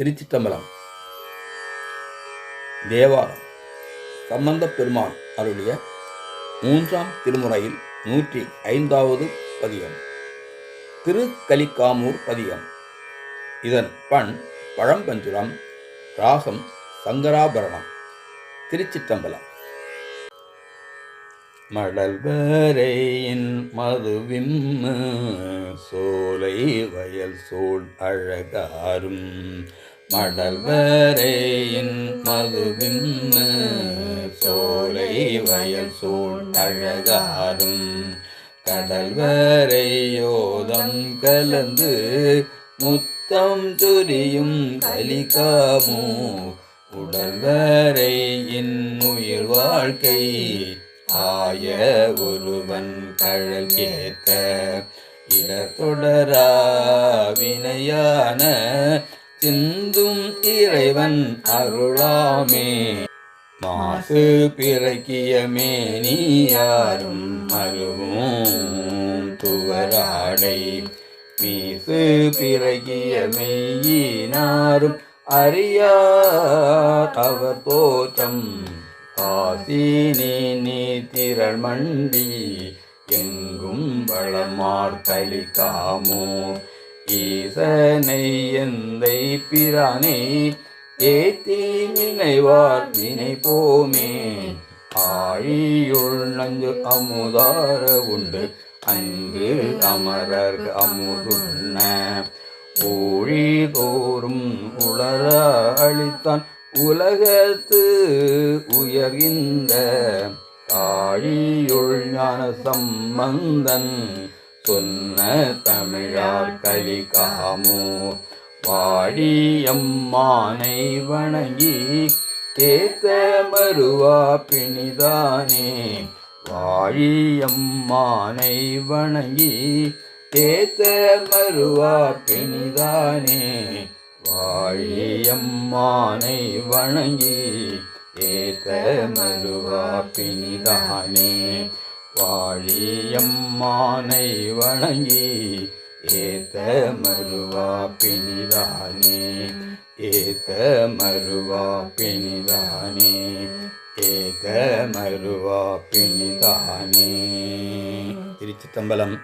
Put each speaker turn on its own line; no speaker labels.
திருச்சிற்றம்பலம். தேவாரம். சம்பந்த பெருமான் அருளிய மூன்றாம் திருமுறையில் நூற்றி ஐந்தாவது பதியம் திருக்கலிக்காமூர் பதியம் இதன் பண் பழம்பஞ்சுரம் ராகம் சங்கராபரணம். திருச்சிற்றம்பலம். மடல்வரையின் மதுவின் சோலை வயல் சோழ் அழகாரும். மடல்வரையின் மதுவிம்மு சோலை வயல் சூழ்நழகாரும் கடல்வரையோதம் கலந்து முத்தம் துரியும் கலிகாமோ. உடல்வரை உயிர் வாழ்க்கை ஆய ஒருவன் கழல் கேத்த. இடத்தொடரா வினையான சிந்தும் இறைவன் அருளாமே. மாசு பிறக்கிய மேனியாரும் அருவும் துவராடை. மீசு பிறகிய மெய்யினாரும் அறியா தவர் தோற்றம் காசினி நீ திரள் மண்டி எங்கும் வளமார் கலிக்காமோ ஈசனை எந்தை பிரானே ஏத்தி நினைவார் வினை போமே ஆழியுள் நஞ்சு அமுதார உண்டு அங்கு அமரர் அமுதுண்ண. ஊழி தோறும் உளர அளித்தான் உலகத்து உயர்கின்ற. காழியுள் ஞான சம்பந்தன் சொன்ன தமிழார் கலிகாமோ வாழியம்மானை வணங்கி கேத்த மருவா பிணிதானே. வாழியம்மானை வணங்கி கேத்த மருவா பிணிதானே. வாழியம்மானை வணங்கி ஏத்த மருவா பிணிதானே. வாழியம்மானை வணங்கி ஏத்த மருவா பிணிதானே ஏத்த மருவா பிணிதானே ஏத்த மருவா பிணிதானே. திருச்சித்தம்பலம்